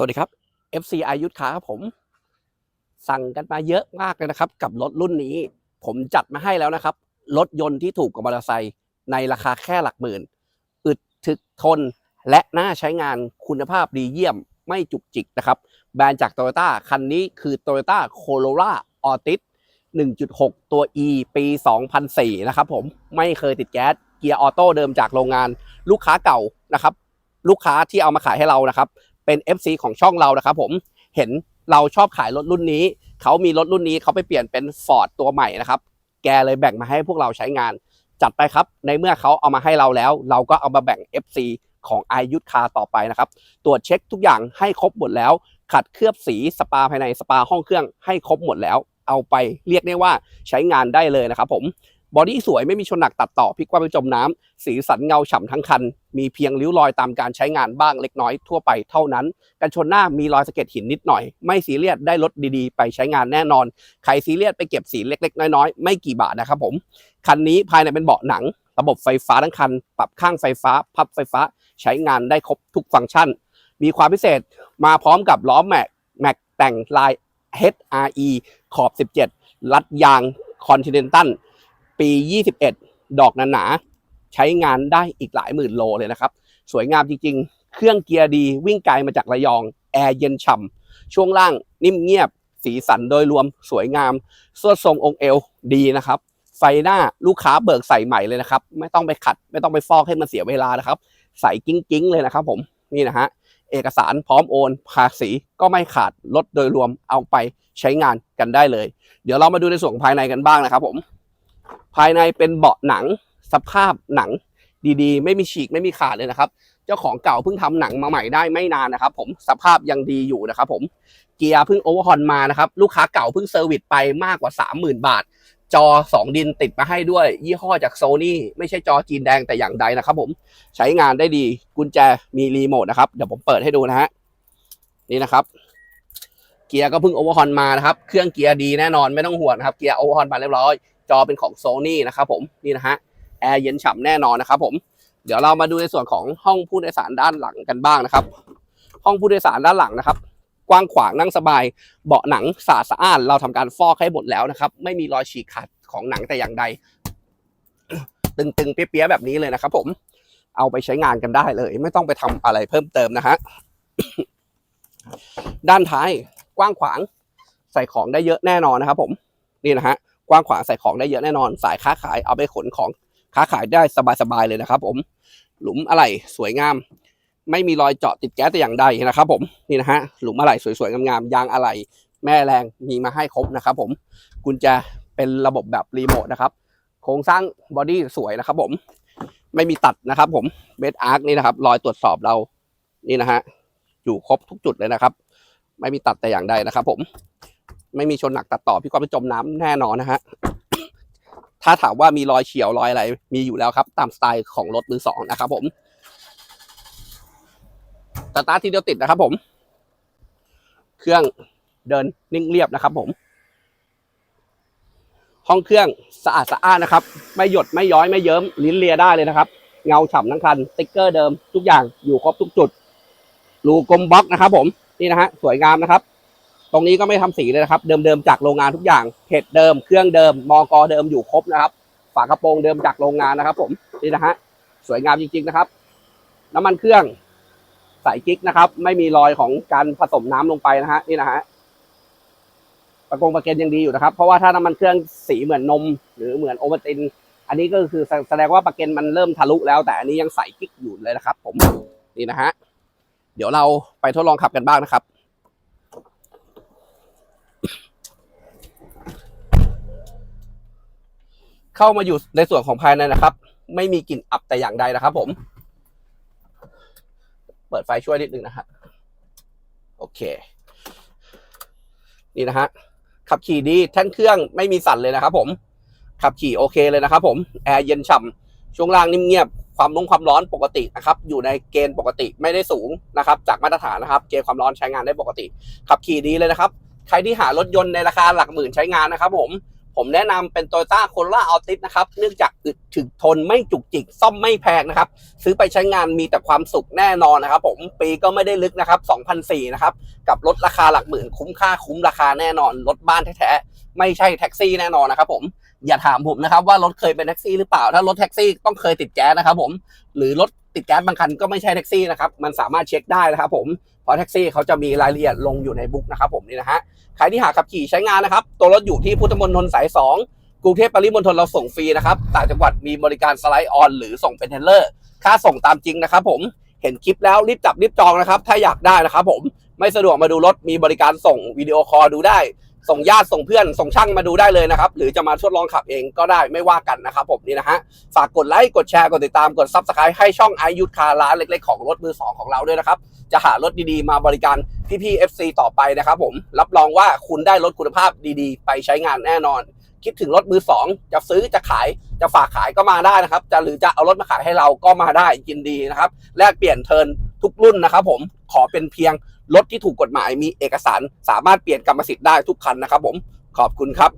สวัสดีครับ FC อายุทธค้าครับผม สั่งกันมาเยอะมากเลยนะครับ กับรถรุ่นนี้ ผมจัดมาให้แล้วนะครับ รถยนต์ที่ถูกกว่ามอเตอร์ไซค์ในราคาแค่หลักหมื่น อึดถึกทนและน่าใช้งานคุณภาพดีเยี่ยมไม่จุกจิกนะครับ แบรนด์จาก Toyota คันนี้คือ Toyota Corolla Altis 1.6 ตัว E ปี 2004 นะครับผมไม่เคยติดแก๊สเกียร์ออโต้เดิมจากโรงงานลูกค้าเก่านะครับ ลูกค้าที่เอามาขายให้เรานะครับ เป็น FC ของช่องเรานะครับผมเห็นเราชอบขายรถรุ่นนี้ เขามีรถรุ่นนี้เขาไปเปลี่ยนเป็น Ford ตัวใหม่นะครับแกเลยแบ่งมาให้พวกเราใช้งาน จัดไปครับ ในเมื่อเขาเอามาให้เราแล้ว เราก็เอามาแบ่ง FC ของอายุทธคาต่อไปนะครับ ตรวจเช็คทุกอย่างให้ครบหมดแล้ว ขัดเคลือบสีสปาภายในสปาห้องเครื่องให้ครบหมดแล้ว เอาไปเรียกได้ว่าใช้งานได้เลยนะครับผม บอดี้สวยไม่มีชนหนักตัดต่อพลิกว่ำไปจมน้ำสีสันเงาฉ่ำทั้งคัน มีเพียงริ้วรอยตามการใช้งานบ้างเล็กน้อยทั่วไปเท่านั้น กันชนหน้ามีรอยสะเก็ดหินนิดหน่อย ไม่ซีเรียสได้รถดีๆ ไปใช้งานแน่นอน ใครซีเรียสไปเก็บสีเล็ก ๆ น้อยๆ ไม่กี่บาทนะครับผม คันนี้ภายในเป็นเบาะหนัง ระบบไฟฟ้าทั้งคัน ปรับข้างไฟฟ้า พับไฟฟ้าใช้งานได้ครบทุกฟังก์ชัน มีความพิเศษมาพร้อมกับล้อแม็กแม็กแต่งลาย HRE ขอบ 17 ลัดยาง Continental ปี 21 ดอกหนาๆใช้งานได้อีกหลายหมื่นโลเลยนะครับ สวยงามจริงๆ เครื่องเกียร์ดีวิ่งไกลมาจากระยอง แอร์เย็นฉ่ำช่วงล่างนิ่มเงียบ สีสันโดยรวมสวยงามส่วดทรงองค์เอวดีนะครับ ไฟหน้าลูกค้าเบิกใส่ใหม่เลยนะครับ ไม่ต้องไปขัด ไม่ต้องไปฟอกให้มันเสียเวลานะครับ ใส่กิ้งๆเลยนะครับ ผมนี่นะฮะเอกสารพร้อมโอน ภาษีก็ไม่ขาดลดโดยรวมเอาไปใช้งานกันได้เลย เดี๋ยวเรามาดูในส่วนภายในกันบ้างนะครับผม ภายในเป็นเบาะหนังสภาพหนังดีๆ ไม่มีฉีกไม่มีขาดเลยนะครับ เจ้าของเก่าเพิ่งทำหนังมาใหม่ได้ไม่นานนะครับ ผมสภาพยังดีอยู่นะครับ ผมเกียร์เพิ่งโอเวอร์ฮอนมานะครับลูกค้าเก่าเพิ่งเซอร์วิสไปมากกว่า 30,000 บาท จอ 2 ดินติดมาให้ด้วย ยี่ห้อจากโซนี่ไม่ใช่จอจีนแดงแต่อย่างใดนะครับ ผมใช้งานได้ดีกุญแจมีรีโมทนะครับเดี๋ยวผมเปิดให้ดูนะฮะนี่นะครับเกียร์ก็เพิ่งโอเวอร์ฮอนมานะครับ เครื่องเกียร์ดีแน่นอนไม่ต้องห่วงนะครับ เกียร์โอเวอร์ฮอนมาเรียบร้อย จอเป็นของโซนี่นะครับผมนี่นะฮะแอร์เย็นฉ่ำแน่นอนนะครับผมเดี๋ยวเรามาดูในส่วนของห้องผู้โดยสารด้านหลังกันบ้างนะครับ ห้องผู้โดยสารด้านหลังนะครับ กว้างขวางนั่งสบาย เบาะหนังสะอาดสะอ้านเราทำการฟอกให้หมดแล้วนะครับ ไม่มีรอยฉีกขาดของหนังแต่อย่างใด ตึงๆ เปี้ยๆแบบนี้เลยนะครับ ผมเอาไปใช้งานกันได้เลย ไม่ต้องไปทำอะไรเพิ่มเติมนะฮะด้านท้ายกว้างขวางใส่ของได้เยอะแน่นอนนะครับ ผมนี่นะฮะ กว้างขวางใส่ของได้เยอะแน่นอน สายค้าขายเอาไปขนของค้าขายได้สบายๆเลยนะครับ ผม หลุมอะไรสวยงาม ไม่มีรอยเจาะติดแก๊สแต่อย่างใดนะครับ ผมนี่นะฮะหลุมอะไรสวยๆงามๆยางอะไรแม่แรงมีมาให้ครบนะครับ ผมกุญแจเป็นระบบแบบรีโมทนะครับ โครงสร้างบอดี้สวยนะครับ ผมไม่มีตัดนะครับ ผมเบสอาร์คนี่นะครับ รอยตรวจสอบเรานี่นะฮะอยู่ครบทุกจุดเลยนะครับ ไม่มีตัดแต่อย่างใดนะครับ ผม ไม่มีชนหนักตัดต่อพี่ก็ไปจมน้ำแน่นอนนะฮะถ้าถามว่ามีรอยเฉียวรอยอะไร มีอยู่แล้วครับ ตามสไตล์ของรถมือสองนะครับผมสตาร์ททีเดียวติดนะครับผม เครื่องเดินนิ่งเรียบนะครับ ผม ห้องเครื่องสะอาดสะอ้านนะครับ ไม่หยดไม่ย้อยไม่เยิ้มลิ้นเลียได้เลยนะครับ เงาฉ่ำทั้งคันสติ๊กเกอร์เดิมทุกอย่างอยู่ครบทุกจุดรูกลมบล็อกนะครับ ผมนี่นะฮะสวยงามนะครับ ตรงนี้ก็ไม่ทำสีเลยนะครับ เดิมๆจากโรงงานทุกอย่างเพจเดิม เครื่องเดิม มอกอเดิมอยู่ครบนะครับ ฝากระโปรงเดิมจากโรงงานนะครับ ผมนี่นะฮะสวยงามจริง ๆนะครับ น้ำมันเครื่องใสกิ๊กนะครับ ไม่มีรอยของการผสมน้ำลงไปนะฮะนี่นะฮะประกงประเกนยังดีอยู่นะครับ เพราะว่าถ้าน้ำมันเครื่องสีเหมือนนม หรือเหมือนโอวัลติน อันนี้ก็คือแสดงว่าประเกนมันเริ่มทะลุแล้ว แต่อันนี้ยังใสกิ๊กอยู่เลยนะครับ ผมนี่นะฮะเดี๋ยวเราไปทดลองขับกันบ้างนะครับ เข้ามาอยู่ในส่วนของภายในนะครับ ไม่มีกลิ่นอับแต่อย่างใดนะครับ ผม เปิดไฟช่วยนิดนึงนะฮะโอเค นี่นะฮะขับขี่ดีแท่นเครื่องไม่มีสั่นเลยนะครับ ผม ขับขี่โอเคเลยนะครับ ผมแอร์เย็นฉ่ำช่วงล่างนิ่มเงียบความร้อนความร้อนปกตินะครับ อยู่ในเกณฑ์ปกติไม่ได้สูงนะครับ จากมาตรฐานนะครับ เกณฑ์ความร้อนใช้งานได้ปกติ ขับขี่ดีเลยนะครับ ใครที่หารถยนต์ในราคาหลักหมื่นใช้งานนะครับ ผม ผมแนะนำเป็น Toyota Corolla Altis นะครับ เนื่องจากอึดถึกทนไม่จุกจิก ซ่อมไม่แพงนะครับ ซื้อไปใช้งานมีแต่ความสุขแน่นอนนะครับ ผมปีก็ไม่ได้ลึกนะครับ2004นะครับ กับรถราคาหลักหมื่นคุ้มค่าคุ้มราคาแน่นอนรถบ้านแท้ๆ ไม่ใช่แท็กซี่แน่นอนนะครับผมอย่าถามผมนะครับว่ารถเคยเป็นแท็กซี่หรือเปล่า ถ้ารถแท็กซี่ต้องเคยติดแก๊สนะครับผมหรือรถติดแก๊สบางคันก็ไม่ใช่แท็กซี่นะครับมันสามารถเช็คได้นะครับผมเพราะแท็กซี่เขาจะมีรายละเอียดลงอยู่ในบุ๊กนะครับผมนี่นะฮะใครที่หาขับขี่ใช้งานนะครับ ตัวรถอยู่ที่พุทธมณฑลสาย 2กรุงเทพปริมณฑลเราส่งฟรีนะครับต่างจังหวัดมีบริการสไลด์ออนหรือส่งเป็นเทลเลอร์ค่าส่งตามจริงนะครับผมเห็นคลิปแล้วรีบจับรีบจองนะครับ ถ้าอยากได้นะครับผมไม่สะดวกมาดูรถมีบริการส่งวิดีโอคอลดูได้ ส่งญาติส่งเพื่อนส่งช่างมาดูได้เลยนะครับ หรือจะมาทดลองขับเองก็ได้ไม่ว่ากันนะครับผมนี่นะฮะฝากกดไลค์กดแชร์กดติดตามกดซับสไครต์ให้ช่องไอยุทธคาร้านเล็กๆของรถมือสองของเราด้วยนะครับ จะหารถดีๆ มาบริการพี่ๆ FC ต่อไปนะครับผมรับรองว่าคุณได้รถคุณภาพดีๆ ไปใช้งานแน่นอน คิดถึงรถมือสองจะซื้อจะขายจะฝากขายก็มาได้นะครับ จะหรือจะเอารถมาขายให้เราก็มาได้ยินดีนะครับแลกเปลี่ยนเทิร์นทุกรุ่นนะครับผมขอเป็นเพียง รถที่ถูกกฎหมายมีเอกสารสามารถเปลี่ยนกรรมสิทธิ์ได้ทุกคันนะครับผมขอบคุณครับ